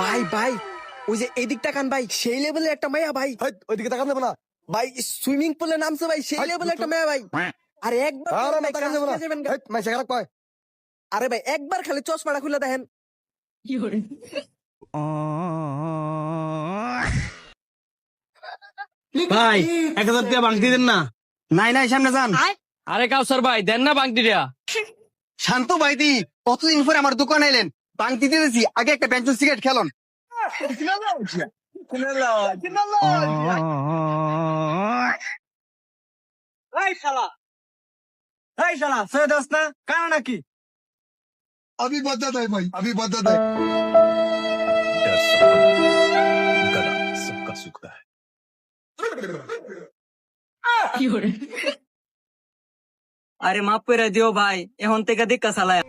ভাই ভাই ওই যে এদিকটা কান ভাই সেই লেভেলের একটা মায়া ভাই। ওইদিকে তাকান যাবে না। ভাই সুইমিং পুলে নামছে ভাই সেই লেভেলের একটা মায়া ভাই। আরে একবার আরে ভাই ভাই একবার খালি চশমাটা খুলে দেখেন। ভাই এক হাজার টাকা বাংতি দেন না। নাই নাই সামনে যান। আরে কাউসার ভাই দেন না বাংটিটা। শান্ত ভাইদি কতদিন পরে আমার দোকানে এলেন? বাংতি দিয়েছি আগে একটা পেন্সিল সিগারেট খেলন এই শালা এই শালা সৈয়দ না কানা নাকি अभी बदत है भाई अभी बदत है डर सबका गला सबका सूखता है আরে মাফ করে দিও ভাই এখন থেকে দেখা চালায়